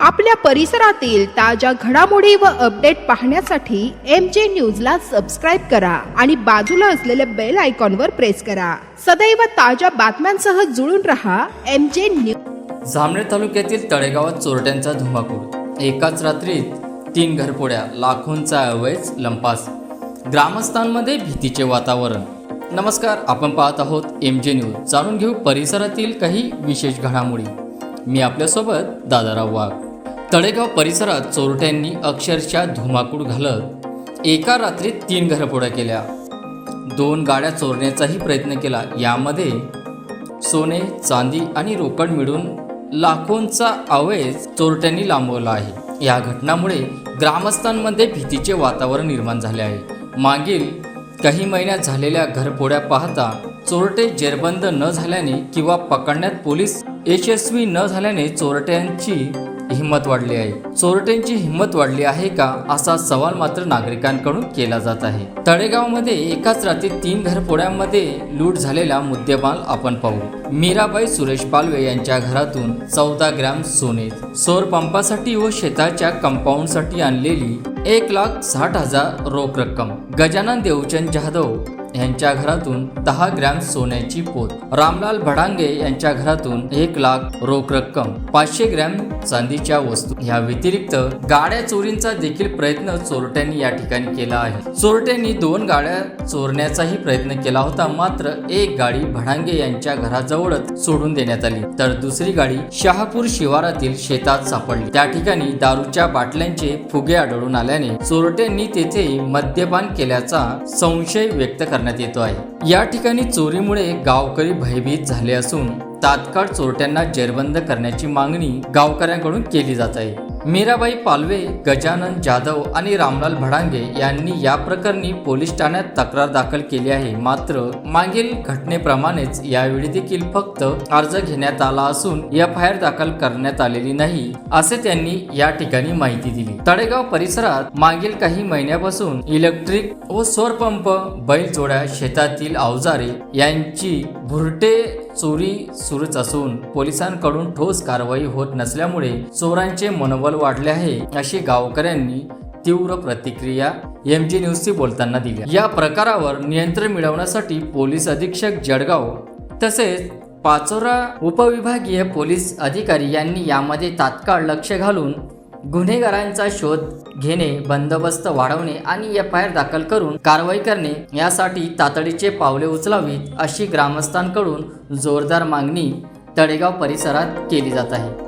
आपल्या परिसरातील ताज्या घडामोडी व अपडेट पाहण्यासाठी एम जे न्यूजला सबस्क्राईब करा आणि बाजूला असलेल्या बेल आयकॉनवर प्रेस करा. सदैव ताज्या बातम्यांसह जुळून रहा एम जे न्यूज जामनेर तालुक्यातील तळेगावात चोरट्यांचा धुमाकूळ. एकाच रात्रीत तीन घरपोड्या लाखोंचा अवैध लंपास. ग्रामस्थांमध्ये भीतीचे वातावरण. नमस्कार आपण पाहत आहोत एम जे न्यूज जाणून घेऊ परिसरातील काही विशेष घडामोडी. मी आपल्यासोबत दादाराव वाघ. तळेगाव परिसरात चोरट्यांनी अक्षरशः धुमाकूळ घालत एका रात्रीत तीन घरपोड्या केल्या. दोन गाड्या चोरण्याचाही प्रयत्न केला. यामध्ये सोने चांदी आणि रोकड मिळून लाखोंचा आवेज चोरट्यांनी लांबवला आहे. या घटनामुळे ग्रामस्थांमध्ये भीतीचे वातावरण निर्माण झाले आहे. मागील काही महिन्यात झालेल्या घरफोड्या पाहता चोरटे जेरबंद न झाल्याने किंवा पकडण्यात पोलीस यशस्वी न झाल्याने चोरट्यांची हिंमत वाढली आहे. चोरट्यांची हिंमत वाढली आहे का असा सवाल मात्र नागरिकांकडून केला जात आहे. तळेगावमध्ये एकाच रात्री तीन घरपोड्यांमध्ये लूट झालेला मुद्देमाल आपण पाहू. मीराबाई सुरेश पालवे यांच्या घरातून चौदा ग्रॅम सोने सौर पंपासाठी व शेताच्या कंपाऊंडसाठी आणलेली एक लाख साठ हजार रोख रक्कम. गजानन देवचंद जाधव यांच्या घरातून दहा ग्रॅम सोन्याची पोत. रामलाल भडांगे यांच्या घरातून एक लाख रोख रक्कम पाचशे ग्रॅम चांदीच्या वस्तू. या व्यतिरिक्त गाड्या चोरींचा देखील प्रयत्न चोरट्यांनी या ठिकाणी केला आहे. चोरट्यांनी दोन गाड्या चोरण्याचाही प्रयत्न केला होता मात्र एक गाडी भडांगे यांच्या घराजवळच सोडून देण्यात आली. तर दुसरी गाडी शहापूर शिवारातील शेतात सापडली. त्या ठिकाणी दारूच्या बाटल्यांचे फुगे आढळून आल्याने चोरट्यांनी तेथे मद्यपान केल्याचा संशय व्यक्त करण्यात येतो आहे. या ठिकाणी चोरीमुळे गावकरी भयभीत झाले असून तात्काळ चोरट्यांना जेरबंद करण्याची मागणी गावकऱ्यांकडून केली जात आहे. मीराबाई पालवे गजानन जाधव आणि रामलाल भडांगे यांनी या प्रकरणी पोलीस ठाण्यात तक्रार दाखल केली आहे. मात्र मागील घटनेप्रमाणेच यावेळी देखील फक्त अर्ज घेण्यात आला असून एफ आय आर दाखल करण्यात आलेली नाही असे त्यांनी या ठिकाणी माहिती दिली. तळेगाव परिसरात मागील काही महिन्यापासून इलेक्ट्रिक व सौरपंप बैल जोड्या शेतातील अवजारे यांची भुरटे चोरी सुरूच असून पोलिसांकडून ठोस कारवाई होत नसल्यामुळे चोरांचे मनोबल वाढले आहे अशी गावकऱ्यांनी तीव्र प्रतिक्रिया एम जी न्यूजशी बोलताना दिली. या प्रकारावर नियंत्रण मिळवण्यासाठी पोलीस अधीक्षक जळगाव तसेच पाचोरा उपविभागीय पोलीस अधिकारी यांनी यामध्ये तात्काळ लक्ष घालून गुन्हेगारांचा शोध घेणे बंदोबस्त वाढवणे आणि एफ आय आर दाखल करून कारवाई करणे यासाठी तातडीचे पावले उचलावीत अशी ग्रामस्थांकडून जोरदार मागणी तळेगाव परिसरात केली जात आहे.